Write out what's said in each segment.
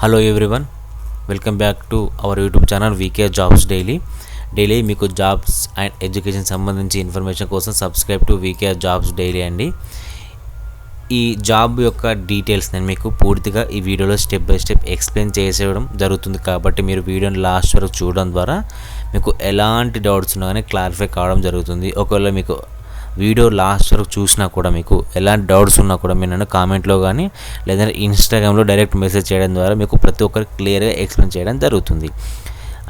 Hello everyone welcome back to our YouTube channel V K jobs daily daily మీకు jobs and education సంబంధించి information కోసం subscribe to V K jobs daily అండి. ఈ job యొక్క details నేను మీకు పూర్తిగా ఈ వీడియోలో స్టెప్ బై స్టెప్ ఎక్స్ప్లెయిన్ చేసేయడం జరుగుతుంది కాబట్టి మీరు వీడియోని లాస్ట్ వరకు చూడడం ద్వారా మీకు ఎలాంటి డౌట్స్ ఉన్నా కానీ క్లారిఫై కావడం జరుగుతుంది. ఒకవేళ మీకు వీడియో లాస్ట్ వరకు చూసినా కూడా మీకు ఎలాంటి డౌట్స్ ఉన్నా కూడా మీరు నన్ను కామెంట్లో కానీ లేదంటే ఇన్స్టాగ్రామ్లో డైరెక్ట్ మెసేజ్ చేయడం ద్వారా మీకు ప్రతి ఒక్కరికి క్లియర్గా ఎక్స్ప్లెయిన్ చేయడం జరుగుతుంది.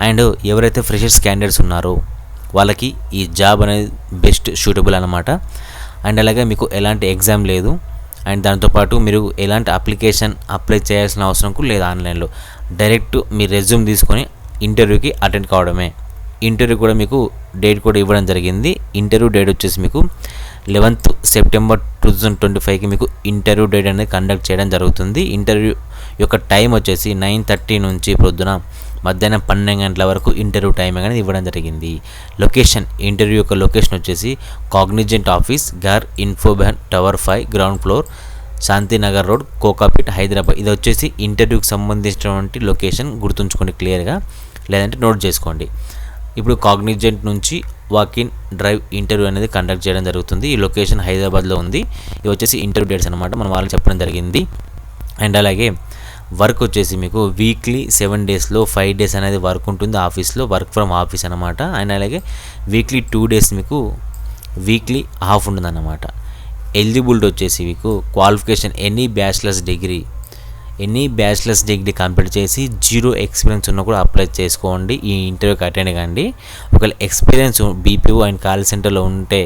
అండ్ ఎవరైతే ఫ్రెషర్స్ క్యాండిడేట్స్ ఉన్నారో వాళ్ళకి ఈ జాబ్ అనేది బెస్ట్ సూటబుల్ అనమాట అండ్ అలాగే మీకు ఎలాంటి ఎగ్జామ్ లేదు. అండ్ దాంతోపాటు మీరు ఎలాంటి అప్లికేషన్ అప్లై చేయాల్సిన అవసరం కూడా లేదు ఆన్లైన్లో. డైరెక్ట్ మీ రెజ్యూమ్ తీసుకొని ఇంటర్వ్యూకి అటెండ్ కావడమే. ఇంటర్వ్యూ కూడా మీకు డేట్ కూడా ఇవ్వడం జరిగింది. ఇంటర్వ్యూ డేట్ వచ్చేసి మీకు eleventh September two thousand twenty ఫైవ్కి మీకు ఇంటర్వ్యూ డేట్ అనేది కండక్ట్ చేయడం జరుగుతుంది. ఇంటర్వ్యూ యొక్క టైం వచ్చేసి నైన్ థర్టీ నుంచి ప్రొద్దున మధ్యాహ్నం పన్నెండు గంటల వరకు ఇంటర్వ్యూ టైం అనేది ఇవ్వడం జరిగింది. లొకేషన్ ఇంటర్వ్యూ యొక్క లొకేషన్ వచ్చేసి Cognizant office GAR Infobahn tower five ground floor Shantinagar road Kokapet Hyderabad. ఇది వచ్చేసి ఇంటర్వ్యూకి సంబంధించినటువంటి లొకేషన్ గుర్తుంచుకోండి క్లియర్గా. లేదంటే నోట్ చేసుకోండి. ఇప్పుడు కాగ్నిజెంట్ నుంచి వాకిన్ డ్రైవ్ ఇంటర్వ్యూ అనేది కండక్ట్ చేయడం జరుగుతుంది. ఈ లొకేషన్ హైదరాబాద్లో ఉంది. ఇవి వచ్చేసి ఇంటర్వ్యూ డేట్స్ అనమాట మనం వాళ్ళకి చెప్పడం జరిగింది. అండ్ అలాగే వర్క్ వచ్చేసి మీకు వీక్లీ సెవెన్ డేస్లో ఫైవ్ డేస్ అనేది వర్క్ ఉంటుంది ఆఫీస్లో. వర్క్ ఫ్రమ్ ఆఫీస్ అనమాట అండ్ అలాగే వీక్లీ టూ డేస్ మీకు వీక్లీ హాఫ్ ఉంటుంది అనమాట ఎలిజిబిలిటీ వచ్చేసి మీకు qualification any bachelor's degree any bachelor's degree complete చేసి జీరో ఎక్స్పీరియన్స్ ఉన్న కూడా అప్లై చేసుకోండి. ఈ ఇంటర్వ్యూకి అటెండ్ కండి. ఒకవేళ ఎక్స్పీరియన్స్ బీపీఓ అండ్ కాల్ సెంటర్లో ఉంటే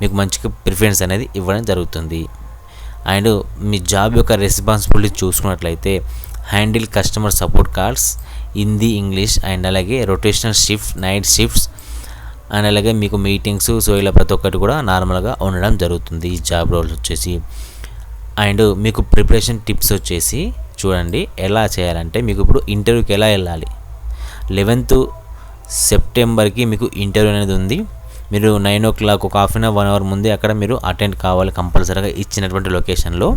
మీకు మంచిగా ప్రిఫరెన్స్ అనేది ఇవ్వడం జరుగుతుంది. అండ్ మీ జాబ్ యొక్క రెస్పాన్సిబిలిటీ చూసుకున్నట్లయితే handle customer support calls Hindi English and అలాగే rotational shift night shifts and అలాగే మీకు మీటింగ్స్ సో ఇలా ప్రతి ఒక్కటి కూడా నార్మల్గా ఉండడం జరుగుతుంది ఈ జాబ్ రోల్స్ వచ్చేసి. అండ్ మీకు ప్రిపరేషన్ టిప్స్ వచ్చేసి చూడండి ఎలా చేయాలంటే మీకు ఇప్పుడు ఇంటర్వ్యూకి ఎలా వెళ్ళాలి? లెవెన్త్ సెప్టెంబర్కి మీకు ఇంటర్వ్యూ అనేది ఉంది. మీరు నైన్ ఓ క్లాక్ ఒక half an hour one hour ముందే అక్కడ మీరు అటెండ్ కావాలి కంపల్సరీగా ఇచ్చినటువంటి లొకేషన్లో.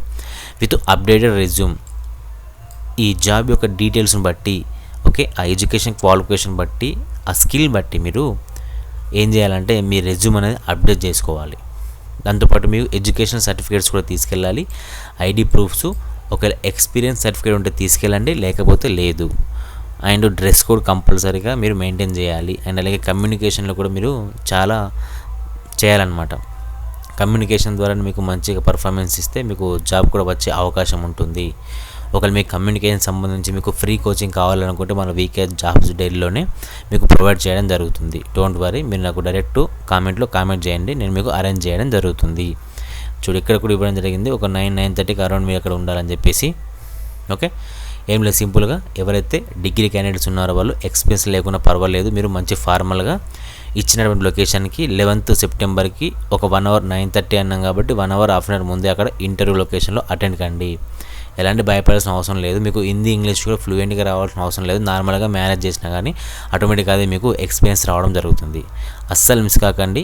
With updated resume. ఈ జాబ్ యొక్క డీటెయిల్స్ని బట్టి ఓకే ఆ ఎడ్యుకేషన్ క్వాలిఫికేషన్ బట్టి ఆ స్కిల్ బట్టి మీరు ఏం చేయాలంటే మీ రెజ్యూమ్ అనేది అప్డేట్ చేసుకోవాలి. దాంతోపాటు మీరు ఎడ్యుకేషన్ సర్టిఫికేట్స్ కూడా తీసుకెళ్ళాలి. ఐడి ప్రూఫ్స్ ఒకవేళ ఎక్స్పీరియన్స్ సర్టిఫికేట్ ఉంటే తీసుకెళ్ళండి లేకపోతే లేదు. అండ్ డ్రెస్ కోడ్ కంపల్సరీగా మీరు మెయింటైన్ చేయాలి. అండ్ అలాగే కమ్యూనికేషన్లో కూడా మీరు చాలా చేయాలన్నమాట. కమ్యూనికేషన్ ద్వారా మీకు మంచిగా పర్ఫార్మెన్స్ ఇస్తే మీకు జాబ్ కూడా వచ్చే అవకాశం ఉంటుంది. ఒకవేళ మీకు కమ్యూనికేషన్ సంబంధించి మీకు ఫ్రీ కోచింగ్ కావాలనుకుంటే మన వీకే జాబ్స్ డైలీలోనే మీకు ప్రొవైడ్ చేయడం జరుగుతుంది. డోంట్ వరీ మీరు నాకు డైరెక్ట్ కామెంట్లో కామెంట్ చేయండి నేను మీకు అరేంజ్ చేయడం జరుగుతుంది. చూడు ఇక్కడ కూడా ఇవ్వడం జరిగింది. ఒక నైన్ నైన్ థర్టీకి అరౌండ్ మీరు అక్కడ ఉండాలని చెప్పేసి. ఓకే ఏం లేదు సింపుల్గా ఎవరైతే డిగ్రీ క్యాండిడేట్స్ ఉన్నారో వాళ్ళు ఎక్స్పీరియన్స్ లేకుండా పర్వాలేదు మీరు మంచి ఫార్మల్గా ఇచ్చినటువంటి లొకేషన్కి లెవెన్త్ సెప్టెంబర్కి ఒక వన్ అవర్ నైన్ థర్టీ అన్నాం కాబట్టి one hour half an hour ముందే అక్కడ ఇంటర్వ్యూ లొకేషన్లో అటెండ్ కండి. ఎలాంటి భయపడాల్సిన అవసరం లేదు. మీకు హిందీ ఇంగ్లీష్ కూడా ఫ్లూయెంట్గా రావాల్సిన అవసరం లేదు. నార్మల్గా మేనేజ్ చేసినా కానీ ఆటోమేటిక్గా అది మీకు ఎక్స్పీరియన్స్ రావడం జరుగుతుంది. అస్సలు మిస్ కాకండి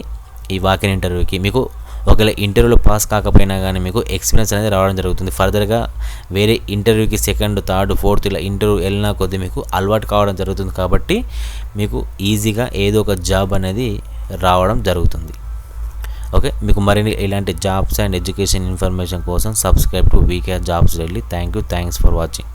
ఈ వాకిన్ ఇంటర్వ్యూకి మీకు ఒకవేళ ఇంటర్వ్యూలో పాస్ కాకపోయినా కానీ మీకు ఎక్స్పీరియన్స్ అనేది రావడం జరుగుతుంది. ఫర్దర్గా వేరే ఇంటర్వ్యూకి సెకండ్ థర్డ్ ఫోర్త్ ఇలా ఇంటర్వ్యూ వెళ్ళినా కొద్దీ మీకు అలవాటు కావడం జరుగుతుంది కాబట్టి మీకు ఈజీగా ఏదో ఒక జాబ్ అనేది రావడం జరుగుతుంది. ఓకే మీకు మరిన్ని ఇలాంటి జాబ్స్ అండ్ ఎడ్యుకేషన్ ఇన్ఫర్మేషన్ కోసం subscribe to VK jobs daily thank you thanks for watching